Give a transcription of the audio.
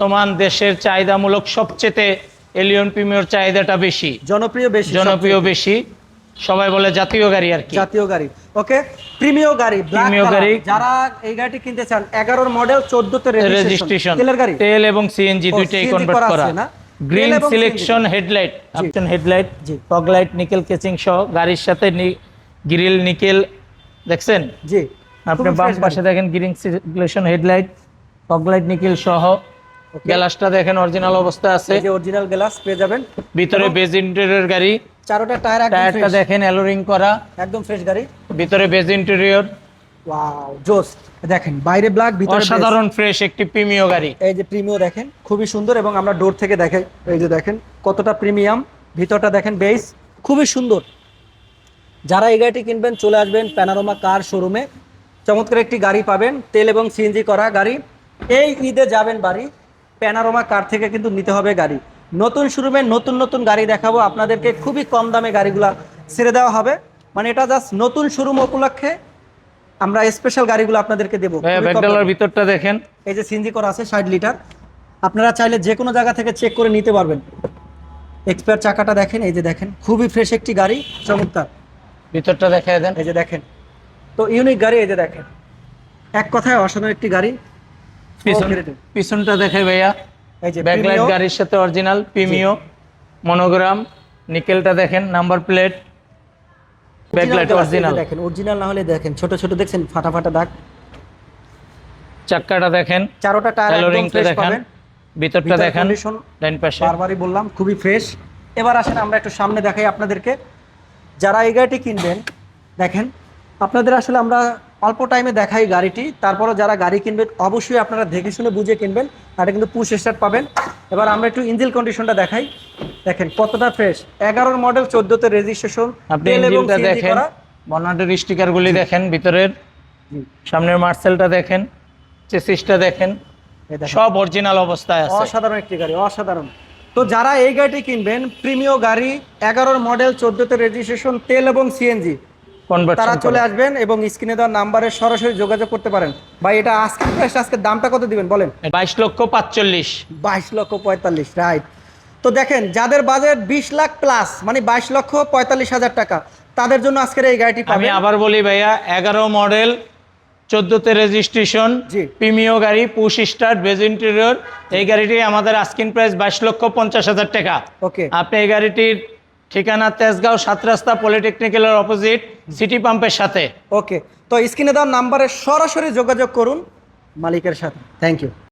বর্তমান দেশের চাহিদামূলক সবচেয়ে এলিয়ন প্রিমিয়র চাহিদাটা বেশি। জনপ্রিয় বেশি জনপ্রিয় বেশি। সবাই বলে জাতীয় গাড়ি আর কি। জাতীয় গাড়ি। ওকে প্রিমিয় গাড়ি Premium গাড়ি। যারা এই গাড়িটি কিনতে চান এগারোর মডেল চোদ্দতে রেজিস্ট্রেশন রেজিস্ট্রেশন তেলের গাড়ি। তেল এবং সিএনজি দুইটাই কনভার্ট করা করা। আছে না? Green selection headlight option headlight জি। ফগ লাইট নিকেল কেচিং সহ গাড়ির সাথে গ্রিল নিকেল দেখছেন? জি। আপনি বাম পাশে দেখেন green selection headlight fog light nickel সহ গ্লাসটা দেখেন অরিজিনাল অবস্থা আছে। এই যে অরিজিনাল গ্লাস পেয়ে যাবেন। ভিতরে বেজ ইন্টেরিয়র গাড়ি। চারোটা টায়ার একদম টায়ারটা দেখেন অ্যালোরিং করা। একদম ফ্রেশ গাড়ি। ভিতরে বেজ ইন্টেরিয়র ওয়াও জোস। দেখেন বাইরে ব্ল্যাক ভিতরে বেজ। অসাধারণ ফ্রেশ একটি প্রিমিয় গাড়ি। এই যে প্রিমিয় দেখেন খুবই সুন্দর এবং আমরা ডোর থেকে দেখাই এই যে দেখেন কতটা প্রিমিয়াম ভিতরটা দেখেন বেস খুবই সুন্দর। যারা এই গাড়িটি কিনবেন চলে আসবেন প্যানারোমা কার শোরুমে চমৎকার একটি গাড়ি পাবেন তেল এবং সিএনজি করা গাড়ি। এই ঈদে যাবেন বাড়ি। প্যানারোমা কার থেকে কিন্তু নিতে হবে গাড়ি। নতুন শোরুমে নতুন নতুন গাড়ি দেখাবো আপনাদেরকে খুবই কম দামে গাড়িগুলা ছেড়ে দেওয়া হবে। মানে এটা জাস্ট নতুন শোরুম উপলক্ষে আমরা স্পেশাল গাড়িগুলো আপনাদেরকে দেবো। ব্যাকডালার ভিতরটা দেখেন। এই যে সিএনজি করা আছে ষাট লিটার। আপনারা চাইলে যে কোনো জায়গা থেকে চেক করে নিতে পারবেন। এক্সপায়ার চাকাটা দেখেন এই যে দেখেন খুবই ফ্রেশ একটি গাড়ি চমৎকার। ভিতরটা দেখায় দেন। এই যে দেখেন তো ইউনিক গাড়ি এই যে দেখেন। এক কথায় অসাধারণ একটি গাড়ি। পিছনটা দেখে ভাইয়া। ব্যাকলাইট গাড়ির সাথে অরিজিনাল প্রিমিও মনোগ্রাম নিকেলটা দেখেন নাম্বার প্লেট ব্যাকলাইট অরিজিনাল দেখেন অরিজিনাল না হলে দেখেন ছোট ছোট দেখছেন ফাটা ফাটা দাগ। চাক্কাটা দেখেন চারোটা টায়ার একদম ফ্রেশ দেখেন পাবেন। ভিতরটা দেখেন ডাইন পাশে। বারবারই বললাম খুবই ফ্রেশ এবার আসেন আমরা একটু সামনে দেখাই আপনাদেরকে। যারা এই গাড়িটি কিনবেন দেখেন আপনাদের আসলে আমরা অল্প টাইমে দেখাই গাড়িটি তারপরে যারা গাড়ি কিনবেন অবশ্যই আপনারা দেখে শুনে বুঝে কিনবেন এটা কিন্তু পুশ স্টার্ট পাবেন। এবার আমরা একটু ইঞ্জিল কন্ডিশনটা দেখাই। দেখেন কতটা ফ্রেশ এগারোর মডেল চোদ্দোতে রেজিস্ট্রেশন আপনি ইঞ্জিনটা দেখেন। বর্নাটের স্টিকার গুলি দেখেন ভিতরের। সামনের মার্সেলটা দেখেন চেসিসটা দেখেন সব অরিজিনাল অবস্থায় আছে। অসাধারণ একটি গাড়ি অসাধারণ। তো যারা এই গাড়িটি কিনবেন প্রিমিয় গাড়ি এগারোর মডেল চোদ্দোতে রেজিস্ট্রেশন তেল এবং সিএনজি তারা চলে আসবেন এবং স্ক্রিনে দেওয়া নাম্বারে সরাসরি যোগাযোগ করতে পারেন। ভাই এটা আজকে প্রাইস আজকে দামটা কত দিবেন বলেন? বাইশ লক্ষ পাঁচচল্লিশ। বাইশ লক্ষ পঁয়তাল্লিশ রাইট তো দেখেন যাদের বাজেট বিশ লাখ প্লাস মানে বাইশ লক্ষ পঁয়তাল্লিশ হাজার টাকা তাদের জন্য আজকের এই গাড়িটি আমি আবার বলি ভাইয়া এগারো মডেল চোদ্দোতে রেজিস্ট্রেশন জি। প্রিমিয় গাড়ি পুশ স্টার্ট বেজ ইন্টেরিয়র এই গাড়িটি আমাদের আস্কিন প্রাইস বাইশ লক্ষ পঞ্চাশ হাজার টাকা। ওকে আপনি এই গাড়িটির ঠিকানা তেজগাঁও সাত রাস্তা পলিটেকনিক্যালের অপোজিট সিটি পাম্পের সাথে। ওকে, তো স্ক্রিনে দেওয়ার নাম্বারে সরাসরি যোগাযোগ করুন মালিকের সাথে। Thank you